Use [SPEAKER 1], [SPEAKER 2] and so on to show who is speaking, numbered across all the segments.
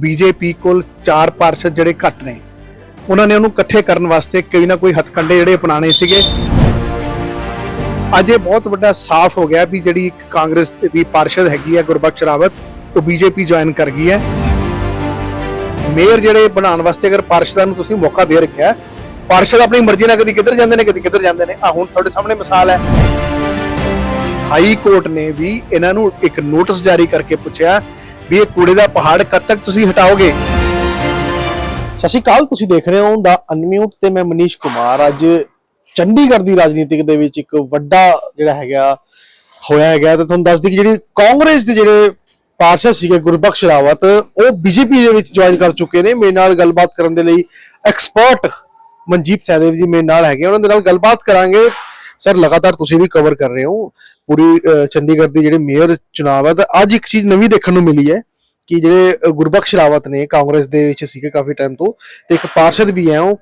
[SPEAKER 1] BJP ਕੋਲ ਚਾਰ ਪਾਰਸ਼ਦ ਜਿਹੜੇ ਘੱਟ ਨੇ, ਉਹਨਾਂ ਨੇ ਉਹਨੂੰ ਇਕੱਠੇ ਕਰਨ ਵਾਸਤੇ ਕੋਈ ਨਾ ਕੋਈ ਹੱਥਕੰਡੇ ਜਿਹੜੇ ਅਪਣਾਣੇ ਸੀਗੇ। ਅੱਜ ਇਹ ਬਹੁਤ ਵੱਡਾ ਸਾਫ਼ ਹੋ ਗਿਆ ਵੀ ਜਿਹੜੀ ਇੱਕ ਕਾਂਗਰਸ ਦੀ ਪਾਰਸ਼ਦ ਹੈਗੀ ਹੈ ਗੁਰਬਖਸ਼ ਰਾਵਤ, ਉਹ ਬੀਜੇਪੀ ਜੁਆਇਨ ਕਰ ਗਈ ਹੈ। ਮੇਅਰ ਜਿਹੜੇ ਬਣਾਉਣ ਵਾਸਤੇ ਅਗਰ ਪਾਰਸ਼ਦਾਂ ਨੂੰ ਤੁਸੀਂ ਮੌਕਾ ਦੇ ਰੱਖਿਆ, ਪਾਰਸ਼ਦ ਆਪਣੀ ਮਰਜ਼ੀ ਨਾਲ ਕਦੀ ਕਿੱਧਰ ਜਾਂਦੇ ਨੇ, ਕਦੀ ਕਿੱਧਰ ਜਾਂਦੇ ਨੇ। ਆ ਹੁਣ ਤੁਹਾਡੇ ਸਾਹਮਣੇ ਮਿਸਾਲ ਹੈ। ਹਾਈ ਕੋਰਟ ਨੇ ਵੀ ਇਹਨਾਂ ਨੂੰ ਇੱਕ ਨੋਟਿਸ ਜਾਰੀ ਕਰਕੇ ਪੁੱਛਿਆ ਵੀ ਇਹ ਕੂੜੇ ਦਾ ਪਹਾੜ ਕਦ ਤੱਕ ਤੁਸੀਂ ਹਟਾਓਗੇ?
[SPEAKER 2] ਸਤਿ ਸ਼੍ਰੀ ਅਕਾਲ, ਤੁਸੀਂ ਦੇਖ ਰਹੇ ਹੋ ਦਾ ਅਨਮਿਊਟ ਤੇ ਮੈਂ ਮਨੀਸ਼ ਕੁਮਾਰ। ਅੱਜ ਚੰਡੀਗੜ੍ਹ ਦੀ ਰਾਜਨੀਤਿਕ ਦੇ ਵਿੱਚ ਇੱਕ ਵੱਡਾ ਜਿਹੜਾ ਹੈਗਾ, ਹੋਇਆ ਹੈਗਾ ਤੇ ਤੁਹਾਨੂੰ ਦੱਸ ਦਈਏ ਕਿ ਜਿਹੜੀ ਕਾਂਗਰਸ ਦੇ ਜਿਹੜੇ ਪਾਰਸ਼ਦ ਸੀਗੇ ਗੁਰਬਖਸ਼ ਰਾਵਤ, ਉਹ ਬੀਜੇਪੀ ਦੇ ਵਿੱਚ ਜੁਆਇਨ ਕਰ ਚੁੱਕੇ ਨੇ। ਮੇਰੇ ਨਾਲ ਗੱਲਬਾਤ ਕਰਨ ਦੇ ਲਈ ਐਕਸਪਰਟ ਮਨਜੀਤ ਸਹਿਦੇਵ ਜੀ ਮੇਰੇ ਨਾਲ ਹੈਗੇ। ਉਹਨਾਂ ਦੇ ਨਾਲ ਗੱਲਬਾਤ ਕਰਾਂਗੇ। ਸਰ, ਲਗਾਤਾਰ ਤੁਸੀਂ ਵੀ ਕਵਰ ਕਰ ਰਹੇ ਹੋ। ਪੂਰੀ ਚੰਡੀਗੜ੍ਹ ਦੀ ਜਿਹੜੇ ਮੇਅਰ ਚੁਣਾਵ ਹੈ ਤਾਂ ਅੱਜ ਇੱਕ ਚੀਜ਼ ਨਵੀਂ ਦੇਖਣ ਨੂੰ ਮਿਲੀ ਹੈ ਕਿ ਜਿਹੜੇ ਗੁਰਬਖਸ਼ ਰਾਵਤ ਨੇ ਕਾਂਗਰਸ ਦੇ ਵਿੱਚ ਸੀਗੇ ਕਾਫੀ ਟਾਈਮ ਤੋਂ, ਤੇ ਇੱਕ ਪਾਰਸ਼ਦ ਵੀ ਹੈ, ਉਹ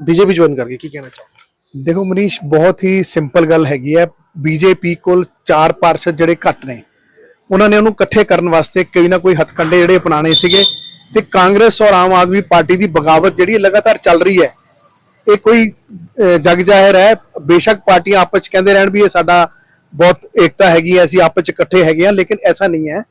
[SPEAKER 2] ਬੀਜੇਪੀ ਜੁਆਇਨ ਕਰ ਕੀ ਕਹਿਣਾ ਚਾਹੋਗੇ?
[SPEAKER 1] ਦੇਖੋ ਮਨੀਸ਼, ਬਹੁਤ ਹੀ ਸਿੰਪਲ ਗੱਲ ਹੈਗੀ ਹੈ। ਬੀਜੇਪੀ ਕੋਲ ਚਾਰ ਪਾਰਸ਼ਦ ਜਿਹੜੇ ਘੱਟ ਨੇ, ਉਹਨਾਂ ਨੇ ਉਹਨੂੰ ਇਕੱਠੇ ਕਰਨ ਵਾਸਤੇ ਕੋਈ ਨਾ ਕੋਈ ਹੱਥਕੰਡੇ ਜਿਹੜੇ ਅਪਣਾਣੇ ਸੀਗੇ। ਤੇ ਕਾਂਗਰਸ ਔਰ ਆਮ ਆਦਮੀ ਪਾਰਟੀ ਦੀ ਬਗਾਵਤ ਜਿਹੜੀ ਲਗਾਤਾਰ ਚੱਲ ਰਹੀ ਹੈ। ਇਹ ਕੋਈ ਜਗ ਜ਼ਾਹਿਰ ਹੈ, ਬੇਸ਼ੱਕ ਪਾਰਟੀਆਂ ਆਪਸ ਚ ਕਹਿੰਦੇ ਰਹਿਣ ਵੀ ਇਹ ਸਾਡਾ ਬਹੁਤ ਏਕਤਾ ਹੈਗੀ ਹੈ, ਅਸੀਂ ਆਪਸ ਚ ਇਕੱਠੇ ਹੈਗੇ ਆ ਲੇਕਿਨ ਐਸਾ ਨਹੀਂ ਹੈ।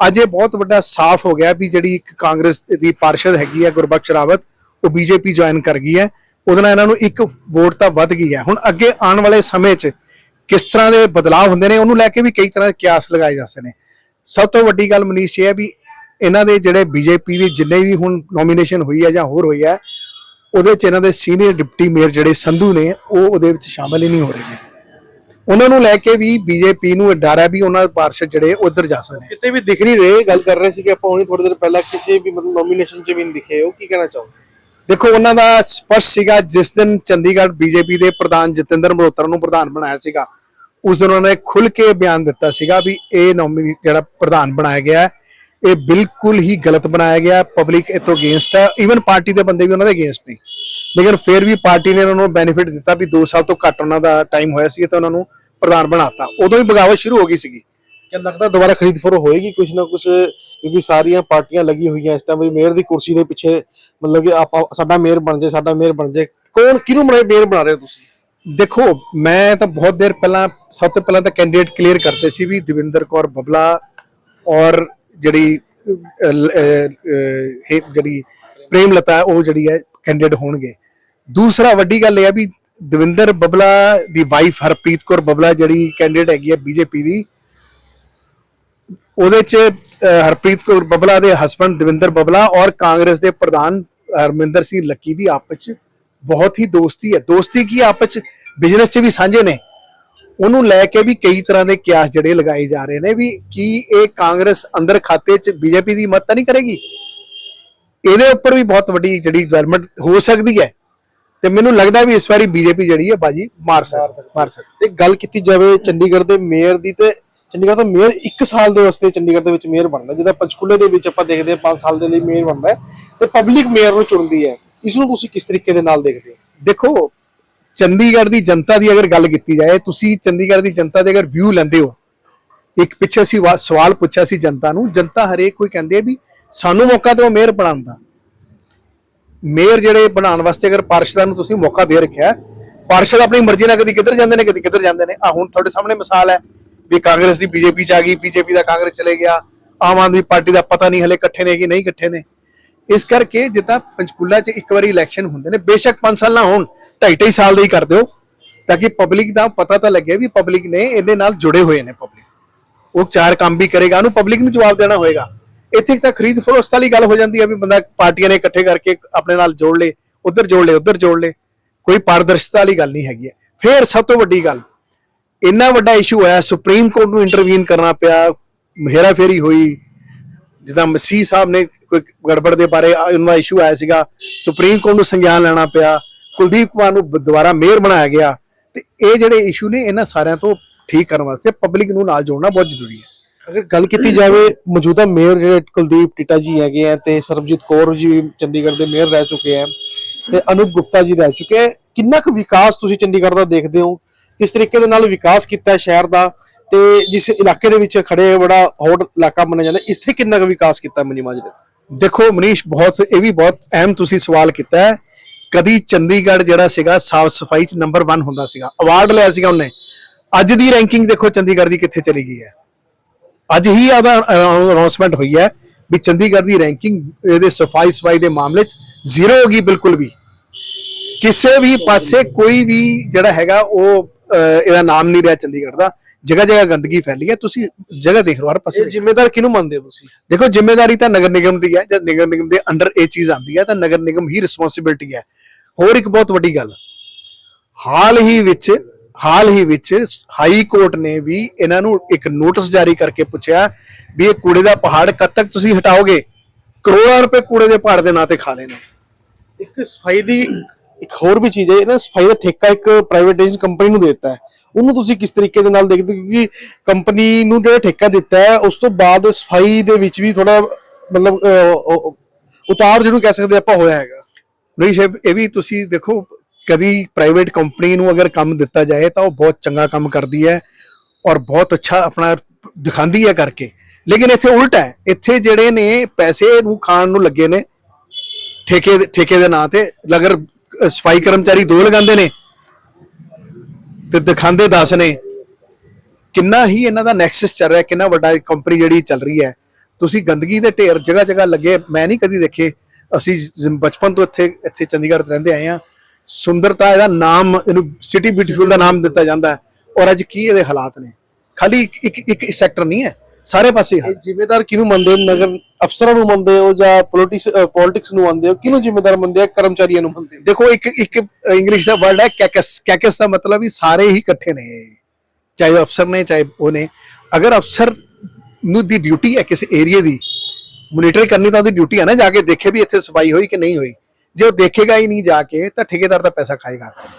[SPEAKER 1] ਅੱਜ ਇਹ ਬਹੁਤ ਵੱਡਾ ਸਾਫ਼ ਹੋ ਗਿਆ ਵੀ ਜਿਹੜੀ ਇੱਕ ਕਾਂਗਰਸ ਦੀ ਪਾਰਸ਼ਦ ਹੈਗੀ ਹੈ, ਗੁਰਬਖਸ਼ ਰਾਵਤ, ਉਹ ਬੀਜੇਪੀ ਜੁਆਇਨ ਕਰ ਗਈ ਹੈ। ਉਹਦੇ ਨਾਲ ਇਹਨਾਂ ਨੂੰ ਇੱਕ ਵੋਟ ਤਾਂ ਵੱਧ ਗਈ ਹੈ। ਹੁਣ ਅੱਗੇ ਆਉਣ ਵਾਲੇ ਸਮੇਂ 'ਚ ਕਿਸ ਤਰ੍ਹਾਂ ਦੇ ਬਦਲਾਅ ਹੁੰਦੇ ਨੇ, ਉਹਨੂੰ ਲੈ ਕੇ ਵੀ ਕਈ ਤਰ੍ਹਾਂ ਦੇ ਕਿਆਸ ਲਗਾਏ ਜਾਂਦੇ ਨੇ। ਸਭ ਤੋਂ ਵੱਡੀ ਗੱਲ ਮਨੀਸ਼ ਇਹ ਹੈ ਵੀ ਇਹਨਾਂ ਦੇ ਜਿਹੜੇ ਬੀਜੇਪੀ ਦੇ ਜਿੰਨੇ ਵੀ ਹੁਣ ਨੋਮੀਨੇਸ਼ਨ ਹੋਈ ਹੈ ਜਾਂ ਹੋਰ ਹੋਈ ਹੈ ਉਹਦੇ 'ਚ ਇਹਨਾਂ ਦੇ ਸੀਨੀਅਰ ਡਿਪਟੀ ਮੇਅਰ ਜਿਹੜੇ ਸੰਧੂ ਨੇ ਉਹ ਉਹਦੇ ਵਿੱਚ ਸ਼ਾਮਲ ਹੀ ਨਹੀਂ ਹੋ ਰਹੇ ਨੇ। ਉਹਨਾਂ ਨੂੰ ਲੈ ਕੇ ਵੀ ਬੀਜੇਪੀ ਨੂੰ ਡਰ ਹੈ ਵੀ ਉਹਨਾਂ ਦੇ ਪਾਰਸ਼ਦ ਜਿਹੜੇ ਉਧਰ ਜਾ ਸਕਦੇ ਨੇ।
[SPEAKER 2] ਕਿਤੇ ਵੀ ਦਿਖ ਨਹੀਂ ਰਹੇ ਗੱਲ ਕਰ ਰਹੇ ਸੀ ਕਿ ਆਪਾਂ ਹੁਣੀ ਥੋੜੀ ਦੇਰ ਪਹਿਲਾਂ ਕਿਸੇ ਵੀ ਮਤਲਬ ਨੋਮੀਨੇਸ਼ਨ 'ਚ ਵੀ ਨਹੀਂ ਦਿਖੇ ਹੋ ਕੀ ਕਹਿਣਾ ਚਾਹੋਗੇ?
[SPEAKER 1] ਦੇਖੋ ਉਹਨਾਂ ਦਾ ਸਪਸ਼ਟ ਸੀਗਾ ਜਿਸ ਦਿਨ ਚੰਡੀਗੜ੍ਹ ਬੀਜੇਪੀ ਦੇ ਪ੍ਰਧਾਨ ਜਤਿੰਦਰ ਮਲਹੋਤਰਾ ਨੂੰ ਪ੍ਰਧਾਨ ਬਣਾਇਆ ਸੀਗਾ ਉਸ ਦਿਨ ਉਹਨਾਂ ਨੇ ਖੁੱਲ ਕੇ ਬਿਆਨ ਦਿੱਤਾ ਸੀਗਾ ਵੀ ਇਹ ਨੋਮੀ ਜਿਹੜਾ ਪ੍ਰਧਾਨ ਬਣਾਇਆ ਗਿਆ ਹੈ, ਇਹ ਬਿਲਕੁਲ ਹੀ ਗਲਤ ਬਣਾਇਆ ਗਿਆ ਪਬਲਿਕ ਇਹ ਤੋਂ ਅਗੇਂਸਟ ਹੈ ਈਵਨ ਪਾਰਟੀ ਦੇ ਬੰਦੇ ਵੀ ਉਹਨਾਂ ਦੇ ਅਗੇਂਸਟ ਨੇ। ਲੇਕਿਨ ਫਿਰ ਵੀ ਪਾਰਟੀ ਨੇ ਉਹਨਾਂ ਨੂੰ ਬੈਨੀਫਿਟ ਦਿੱਤਾ ਵੀ 2 ਸਾਲ ਤੋਂ ਘੱਟ ਉਹਨਾਂ ਦਾ ਟਾਈਮ ਹੋਇਆ ਸੀ ਤਾਂ ਉਹਨਾਂ ਨੂੰ ਪ੍ਰਧਾਨ ਬਣਾਤਾ। ਉਦੋਂ ਹੀ ਬਗਾਵਤ ਸ਼ੁਰੂ ਹੋ ਗਈ ਸੀਗੀ।
[SPEAKER 2] ਕਿ ਲੱਗਦਾ ਦੁਬਾਰਾ ਖਰੀਦ ਫਰੋ ਹੋਏਗੀ ਕੁਝ ਨਾ ਕੁਝ ਕਿਉਂਕਿ ਸਾਰੀਆਂ ਪਾਰਟੀਆਂ ਲੱਗੀ ਹੋਈਆਂ ਇਸ ਟਾਈਮ ਵੀ ਮੇਅਰ ਦੀ ਕੁਰਸੀ ਦੇ ਪਿੱਛੇ ਮਤਲਬ ਕਿ ਆਪਾਂ ਸਾਡਾ ਮੇਅਰ ਬਣ ਜਾਏ ਸਾਡਾ ਮੇਅਰ ਬਣ ਜਾਏ ਕੌਣ ਕਿਹਨੂੰ ਬਣਾਏ ਮੇਅਰ ਬਣਾ ਰਹੇ ਹੋ ਤੁਸੀਂ?
[SPEAKER 1] ਦੇਖੋ ਮੈਂ ਤਾਂ ਬਹੁਤ ਦੇਰ ਪਹਿਲਾਂ ਸਭ ਤੋਂ ਪਹਿਲਾਂ ਤਾਂ ਕੈਂਡੀਡੇਟ ਕਲੀਅਰ ਕਰਤੇ ਸੀ ਵੀ ਦਵਿੰਦਰ ਕੌਰ ਬਬਲਾ ਔਰ ਜਿਹੜੀ ਜਿਹੜੀ ਪ੍ਰੇਮ ਲਤਾ ਉਹ ਜਿਹੜੀ ਹੈ ਕੈਂਡੀਡੇਟ ਹੋਣਗੇ। ਦੂਸਰਾ ਵੱਡੀ ਗੱਲ ਇਹ ਹੈ ਵੀ ਦਵਿੰਦਰ ਬਬਲਾ ਦੀ ਵਾਈਫ ਹਰਪ੍ਰੀਤ ਕੌਰ ਬਬਲਾ ਜਿਹੜੀ ਕੈਂਡੀਡੇਟ ਹੈਗੀ ਹੈ ਬੀਜੇਪੀ ਦੀ, ਉਹਦੇ ਚ ਹਰਪ੍ਰੀਤ ਕੌਰ ਬਬਲਾ ਦੇ ਹਸਬੰਡ ਦਵਿੰਦਰ ਬਬਲਾ ਔਰ ਕਾਂਗਰਸ ਦੇ ਪ੍ਰਧਾਨ ਹਰਮਿੰਦਰ ਸਿੰਘ ਲੱਕੀ ਦੀ ਆਪਸ ਚ ਬਹੁਤ ਹੀ ਦੋਸਤੀ ਹੈ। ਦੋਸਤੀ ਕੀ ਆਪਸ ਚ? ਬਿਜ਼ਨਸ ਚ ਵੀ ਸਾਂਝੇ ਨੇ। ਉਹਨੂੰ ਲੈ ਕੇ ਵੀ ਕਈ ਤਰ੍ਹਾਂ ਦੇ ਕਿਆਸ ਜਿਹੜੇ ਲਗਾਏ ਜਾ ਰਹੇ ਨੇ ਵੀ ਕੀ ਇਹ ਕਾਂਗਰਸ ਅੰਦਰ ਖਾਤੇ ਚ ਬੀਜੇਪੀ ਦੀ ਮਦਦ ਨਹੀਂ ਕਰੇਗੀ? ਇਹਦੇ ਉੱਪਰ ਵੀ ਬਹੁਤ ਵੱਡੀ ਜਿਹੜੀ ਡਿਵੈਲਪਮੈਂਟ ਹੋ ਸਕਦੀ ਹੈ। ਤੇ ਮੈਨੂੰ ਲੱਗਦਾ ਵੀ ਇਸ ਵਾਰੀ ਬੀਜੇਪੀ ਜਿਹੜੀ ਹੈ ਬਾਜੀ ਮਾਰ ਸਕਦੀ ਮਾਰ ਸਕਦੀ
[SPEAKER 2] ਤੇ ਗੱਲ ਕੀਤੀ ਜਾਵੇ ਚੰਡੀਗੜ੍ਹ ਦੇ ਮੇਅਰ ਦੀ ਤੇ ਚੰਡੀਗੜ੍ਹ ਦਾ ਮੇਅਰ 1 ਸਾਲ ਦੇ ਵਾਸਤੇ ਚੰਡੀਗੜ੍ਹ ਦੇ ਵਿੱਚ ਮੇਅਰ ਬਣਦਾ ਜਿਹਦਾ ਪੰਚਕੂਲੇ ਦੇ ਵਿੱਚ ਆਪਾਂ ਦੇਖਦੇ ਹਾਂ 5 ਸਾਲ ਦੇ ਲਈ ਮੇਅਰ ਬਣਦਾ ਤੇ ਪਬਲਿਕ ਮੇਅਰ ਨੂੰ ਚੁਣਦੀ ਹੈ। ਇਸ ਨੂੰ ਤੁਸੀਂ ਕਿਸ ਤਰੀਕੇ ਦੇ ਨਾਲ ਦੇਖਦੇ ਹੋ?
[SPEAKER 1] ਦੇਖੋ ਚੰਡੀਗੜ੍ਹ ਦੀ ਜਨਤਾ ਦੀ ਅਗਰ ਗੱਲ ਕੀਤੀ ਜਾਏ, ਤੁਸੀਂ ਚੰਡੀਗੜ੍ਹ ਦੀ ਜਨਤਾ ਦੇ ਅਗਰ ਵਿਊ ਲੈਂਦੇ ਹੋ, ਇੱਕ ਪਿੱਛੇ ਸੀ ਸਵਾਲ ਪੁੱਛਿਆ ਸੀ ਜਨਤਾ ਨੂੰ, ਜਨਤਾ ਹਰੇਕ ਕੋਈ ਕਹਿੰਦੀ ਹੈ ਵੀ ਸਾਨੂੰ ਮੌਕਾ ਦਿਓ ਮੇਅਰ ਬਣਾਉਣ ਦਾ। ਮੇਅਰ ਜਿਹੜੇ ਬਣਾਉਣ ਵਾਸਤੇ ਅਗਰ ਪਾਰਸ਼ਦਾਂ ਨੂੰ ਤੁਸੀਂ ਮੌਕਾ ਦੇ ਰੱਖਿਆ ਪਾਰਸ਼ਦ ਆਪਣੀ ਮਰਜ਼ੀ ਨਾਲ ਕਦੀ ਕਿੱਧਰ ਜਾਂਦੇ ਨੇ, ਕਦੀ ਕਿੱਧਰ ਜਾਂਦੇ ਨੇ। ਆ ਹੁਣ ਤੁਹਾਡੇ ਸਾਹਮਣੇ ਮਿਸਾਲ ਹੈ ਵੀ ਕਾਂਗਰਸ ਦੀ ਬੀਜੇਪੀ ਚ ਆ ਗਈ, ਬੀਜੇਪੀ ਦਾ ਕਾਂਗਰਸ ਚਲੇ ਗਿਆ, ਆਮ ਆਦਮੀ ਪਾਰਟੀ ਦਾ ਪਤਾ ਨਹੀਂ ਹਲੇ ਇਕੱਠੇ ਨੇ ਕਿ ਨਹੀਂ ਇਕੱਠੇ ਨੇ। ਇਸ ਕਰਕੇ ਜਿੱਦਾਂ ਪੰਚਕੂਲਾ 'ਚ ਇੱਕ ਵਾਰੀ ਇਲੈਕਸ਼ਨ ਹੁੰਦੇ ਨੇ, ਬੇਸ਼ੱਕ 5 ਸਾਲ ਨਾ ਹੋਣ ਢਾਈ ਢਾਈ ਸਾਲ ਦਾ ਹੀ ਕਰ ਦਿਓ ਤਾਂ ਕਿ ਪਬਲਿਕ ਦਾ ਪਤਾ ਤਾਂ ਲੱਗੇ ਵੀ ਪਬਲਿਕ ਨੇ ਇਹਦੇ ਨਾਲ ਜੁੜੇ ਹੋਏ ਨੇ ਪਬਲਿਕ ਉਹ ਚਾਰ ਕੰਮ ਵੀ ਕਰੇਗਾ, ਉਹਨੂੰ ਪਬਲਿਕ ਨੂੰ ਜਵਾਬ ਦੇਣਾ ਹੋਏਗਾ। ਇੱਥੇ ਤਾਂ ਖਰੀਦ ਫਰੋਸਤ ਵਾਲੀ ਗੱਲ ਹੋ ਜਾਂਦੀ ਹੈ ਵੀ ਬੰਦਾ ਪਾਰਟੀਆਂ ਨੇ ਇਕੱਠੇ ਕਰਕੇ ਆਪਣੇ ਨਾਲ ਜੋੜ ਲੇ, ਉਧਰ ਜੋੜ ਲੇ, ਉਧਰ ਜੋੜ ਲੇ। ਕੋਈ ਪਾਰਦਰਸ਼ਤਾ ਵਾਲੀ ਗੱਲ ਨਹੀਂ ਹੈਗੀ ਹੈ। ਫਿਰ ਸਭ ਤੋਂ ਵੱਡੀ ਗੱਲ, ਇੰਨਾ ਵੱਡਾ ਇਸ਼ੂ ਆਇਆ ਸੁਪਰੀਮ ਕੋਰਟ ਨੂੰ ਇੰਟਰਵੀਨ ਕਰਨਾ ਪਿਆ ਹੇਰਾ ਫੇਰੀ ਹੋਈ। ਜਿੱਦਾਂ ਮਸੀਹ ਸਾਹਿਬ ਨੇ ਕੋਈ ਗੜਬੜ ਦੇ ਬਾਰੇ ਉਹਨਾਂ ਦਾ ਇਸ਼ੂ ਆਇਆ ਸੀਗਾ, ਸੁਪਰੀਮ ਕੋਰਟ ਨੂੰ ਸੰਗਿਆਨ ਲੈਣਾ ਪਿਆ। ਕੁਲਦੀਪ ਕੁਮਾਰ ਨੂੰ ਦੁਬਾਰਾ ਮੇਅਰ ਬਣਾਇਆ ਗਿਆ ਤੇ ਇਹ ਜਿਹੜੇ ਇਸ਼ੂ ਨੇ, ਇਹਨਾਂ ਸਾਰਿਆਂ ਤੋਂ ਠੀਕ ਕਰਨ ਵਾਸਤੇ ਪਬਲਿਕ ਨੂੰ ਨਾਲ ਜੋੜਨਾ ਬਹੁਤ ਜ਼ਰੂਰੀ ਹੈ।
[SPEAKER 2] ਅਗਰ ਗੱਲ ਕੀਤੀ ਜਾਵੇ, ਮੌਜੂਦਾ ਮੇਅਰ ਜਿਹੜੇ ਕੁਲਦੀਪ ਟਿੱਟਾ ਜੀ ਹੈਗੇ ਆ ਤੇ ਸਰਬਜੀਤ ਕੌਰ ਜੀ ਵੀ ਚੰਡੀਗੜ੍ਹ ਦੇ ਮੇਅਰ ਰਹਿ ਚੁੱਕੇ ਆ ਤੇ ਅਨੂਪ ਗੁਪਤਾ ਜੀ ਰਹਿ ਚੁੱਕੇ ਆ, ਕਿੰਨਾ ਕੁ ਵਿਕਾਸ ਤੁਸੀਂ ਚੰਡੀਗੜ੍ਹ ਦਾ ਦੇਖਦੇ ਹੋ? ਕਿਸ ਤਰੀਕੇ ਦੇ ਨਾਲ ਵਿਕਾਸ ਕੀਤਾ ਸ਼ਹਿਰ ਦਾ ਤੇ ਜਿਸ ਇਲਾਕੇ ਦੇ ਵਿੱਚ ਖੜੇ ਬੜਾ ਹੌਟ ਇਲਾਕਾ ਮੰਨਿਆ ਜਾਂਦਾ, ਇੱਥੇ ਕਿੰਨਾ ਕੁ ਵਿਕਾਸ ਕੀਤਾ ਮਨੀ ਮਾਜਰੇ ਦਾ?
[SPEAKER 1] ਦੇਖੋ ਮਨੀਸ਼, ਬਹੁਤ, ਇਹ ਵੀ ਬਹੁਤ ਅਹਿਮ ਤੁਸੀਂ ਸਵਾਲ ਕੀਤਾ ਹੈ। ਕਦੀ ਚੰਡੀਗੜ੍ਹ ਜਿਹੜਾ ਸੀਗਾ ਸਾਫ਼ ਸਫ਼ਾਈ ਚ ਨੰਬਰ 1 ਹੁੰਦਾ ਸੀਗਾ। ਅਵਾਰਡ ਲਿਆ ਸੀਗਾ ਉਹਨੇ। ਅੱਜ ਦੀ ਰੈਂਕਿੰਗ ਦੇਖੋ ਚੰਡੀਗੜ੍ਹ ਦੀ ਕਿੱਥੇ ਚਲੀ ਗਈ ਹੈ। ਅੱਜ ਹੀ ਆਦਾ ਅਨਾਉਂਸਮੈਂਟ ਹੋਈ ਹੈ ਵੀ ਚੰਡੀਗੜ੍ਹ ਦੀ ਰੈਂਕਿੰਗ ਇਹਦੇ ਸਫ਼ਾਈ ਸਫ਼ਾਈ ਦੇ ਮਾਮਲੇ ਚ ਜ਼ੀਰੋ ਹੋ ਗਈ ਬਿਲਕੁਲ ਵੀ। ਕਿਸੇ ਵੀ ਪਾਸੇ ਕੋਈ ਵੀ ਜਿਹੜਾ ਹੈਗਾ ਉਹ ਇਹਦਾ ਨਾਮ ਨਹੀਂ ਰਿਹਾ ਚੰਡੀਗੜ੍ਹ ਦਾ। ਜਗ੍ਹਾ ਜਗ੍ਹਾ ਗੰਦਗੀ ਫੈਲੀ ਹੈ। ਤੁਸੀਂ ਜਗ੍ਹਾ ਦੇਖ ਲਓ ਹਰ ਪਾਸੇ
[SPEAKER 2] ਇਹ ਜ਼ਿੰਮੇਦਾਰ ਕਿਹਨੂੰ ਮੰਨਦੇ ਹੋ ਤੁਸੀਂ?
[SPEAKER 1] ਦੇਖੋ ਜ਼ਿੰਮੇਵਾਰੀ ਤਾਂ ਨਗਰ ਨਿਗਮ ਦੀ ਹੈ। ਜਦ ਨਗਰ ਨਿਗਮ ਦੇ ਅੰਡਰ ਇਹ ਚੀਜ਼ ਆਉਂਦੀ ਹੈ ਤਾਂ ਨਗਰ ਨਿਗਮ ਹੀ ਰਿਸਪੌਂਸਿਬਿਲਟੀ ਹੈ। ਹੋਰ ਇੱਕ ਬਹੁਤ ਵੱਡੀ ਗੱਲ। ਹਾਲ ਹੀ ਵਿੱਚ, ਹਾਲ ਹੀ ਵਿੱਚ ਹਾਈ ਕੋਰਟ ਨੇ ਵੀ ਇਹਨਾਂ ਨੂੰ ਇੱਕ ਨੋਟਿਸ ਜਾਰੀ ਕਰਕੇ ਪੁੱਛਿਆ ਵੀ ਇਹ ਕੂੜੇ ਦਾ ਪਹਾੜ ਕਦ ਤੱਕ ਤੁਸੀਂ ਹਟਾਓਗੇ? ਕਰੋੜਾਂ ਰੁਪਏ ਕੂੜੇ ਦੇ ਪਹਾੜ ਦੇ ਨਾਂ ਤੇ ਖਾ ਲੈਣੇ
[SPEAKER 2] ਇੱਕ ਸਫ਼ਾਈ ਦੀ ਇੱਕ ਹੋਰ ਵੀ ਚੀਜ਼ ਹੈ ਇਹਨਾਂ ਸਫ਼ਾਈ ਦਾ ਠੇਕਾ ਇੱਕ ਪ੍ਰਾਈਵੇਟਾਈਜ਼ਡ ਕੰਪਨੀ ਨੂੰ ਦੇ ਦਿੱਤਾ ਹੈ। ਉਹਨੂੰ ਤੁਸੀਂ ਕਿਸ ਤਰੀਕੇ ਦੇ ਨਾਲ ਦੇਖਦੇ ਹੋ? ਕਿਉਂਕਿ ਕੰਪਨੀ ਨੂੰ ਜਿਹੜਾ ਠੇਕਾ ਦਿੱਤਾ ਹੈ, ਉਸ ਤੋਂ ਬਾਅਦ ਸਫ਼ਾਈ ਦੇ ਵਿੱਚ ਵੀ ਥੋੜਾ ਮਤਲਬ ਉਤਾਰ ਜਿਹਨੂੰ ਕਹਿ ਸਕਦੇ ਆਪਾਂ ਹੋਇਆ ਹੈਗਾ।
[SPEAKER 1] ਨਹੀਂ ਸ਼ੇਬ ਇਹ ਵੀ ਤੁਸੀਂ ਦੇਖੋ, ਕਦੀ ਪ੍ਰਾਈਵੇਟ ਕੰਪਨੀ ਨੂੰ ਅਗਰ ਕੰਮ ਦਿੱਤਾ ਜਾਏ, ਤਾਂ ਉਹ ਬਹੁਤ ਚੰਗਾ ਕੰਮ ਕਰਦੀ ਹੈ ਔਰ ਬਹੁਤ ਅੱਛਾ ਆਪਣਾ ਦਿਖਾਉਂਦੀ ਹੈ ਕਰਕੇ। ਲੇਕਿਨ ਇੱਥੇ ਉਲਟ ਹੈ। ਇੱਥੇ ਜਿਹੜੇ ਨੇ ਪੈਸੇ ਨੂੰ ਖਾਣ ਨੂੰ ਲੱਗੇ ਨੇ, ਠੇਕੇ ਦੇ- ਠੇਕੇ ਦੇ ਨਾਂ ਤੇ, ਲਗਰ ਸਫ਼ਾਈ ਕਰਮਚਾਰੀ ਦੋ ਲਗਾਉਂਦੇ ਨੇ ਤੇ ਦਿਖਾਉਂਦੇ 10 ਨੇ। ਕਿੰਨਾ ਹੀ ਇਹਨਾਂ ਦਾ ਨੈਕਸਸ ਚੱਲ ਰਿਹਾ, ਕਿੰਨਾ ਵੱਡਾ ਕੰਪਨੀ ਜਿਹੜੀ ਚੱਲ ਰਹੀ ਹੈ। ਤੁਸੀਂ ਗੰਦਗੀ ਦੇ ਢੇਰ ਜਗ੍ਹਾ ਜਗ੍ਹਾ ਲੱਗੇ, ਮੈਂ ਨਹੀਂ ਕਦੀ ਦੇਖੇ। ਅਸੀਂ ਜ- ਬਚਪਨ ਤੋਂ ਇੱਥੇ ਇੱਥੇ ਚੰਡੀਗੜ੍ਹ 'ਚ ਰਹਿੰਦੇ ਆਏ ਆ ਸੁੰਦਰਤਾ ਇਹਦਾ ਨਾਮ ਇਹਨੂੰ ਸਿਟੀ ਬਿਊਟੀਫੁਲ ਦਾ ਨਾਮ ਦਿੱਤਾ ਜਾਂਦਾ ਹੈ। ਔਰ ਅੱਜ ਕੀ ਇਹਦੇ ਹਾਲਾਤ ਨੇ? ਖਾਲੀ ਇੱਕ ਇੱਕ ਇੱਕ ਸੈਕਟਰ ਨਹੀਂ ਹੈ ਸਾਰੇ ਪਾਸੇ ਹੀ ਹਾਲ
[SPEAKER 2] ਇਹ ਜ਼ਿੰਮੇਦਾਰ ਕਿਹਨੂੰ ਮੰਨਦੇ ਹੋ? ਨਗਰ ਅਫਸਰਾਂ ਨੂੰ ਮੰਨਦੇ ਹੋ ਜਾਂ ਪੋਲਿਟਿਕਸ ਪੋਲਿਟਿਕਸ ਨੂੰ ਮੰਨਦੇ ਹੋ? ਕਿਹਨੂੰ ਜ਼ਿੰਮੇਦਾਰ ਮੰਨਦੇ ਹੋ ਕਰਮਚਾਰੀਆਂ ਨੂੰ ਮੰਨਦੇ ਹੋ?
[SPEAKER 1] ਦੇਖੋ ਇੱਕ ਇੱਕ ਇੰਗਲਿਸ਼ ਦਾ ਵਰਡ ਹੈ ਕੈਕਸ ਕੈਕਸ ਦਾ ਮਤਲਬ ਵੀ ਸਾਰੇ ਹੀ ਇਕੱਠੇ ਨੇ। ਚਾਹੇ ਉਹ ਅਫਸਰ ਨੇ ਚਾਹੇ ਉਹ ਨੇ। ਅਗਰ ਅਫਸਰ ਨੂੰ ਦੀ ਡਿਊਟੀ ਹੈ ਕਿਸੇ ਏਰੀਆ ਦੀ ਮੋਨੀਟਰ ਕਰਨੀ ਤਾਂ ਉਹਦੀ ਡਿਊਟੀ ਹੈ ਨਾ, ਜਾ ਕੇ ਦੇਖੇ ਵੀ ਇੱਥੇ ਸਫ਼ਾਈ ਹੋਈ ਕਿ ਨਹੀਂ ਹੋਈ। ਜੇ ਉਹ ਦੇਖੇਗਾ ਹੀ ਨਹੀਂ ਜਾ ਕੇ, ਤਾਂ ਠੇਕੇਦਾਰ ਦਾ ਪੈਸਾ ਖਾਏਗਾ।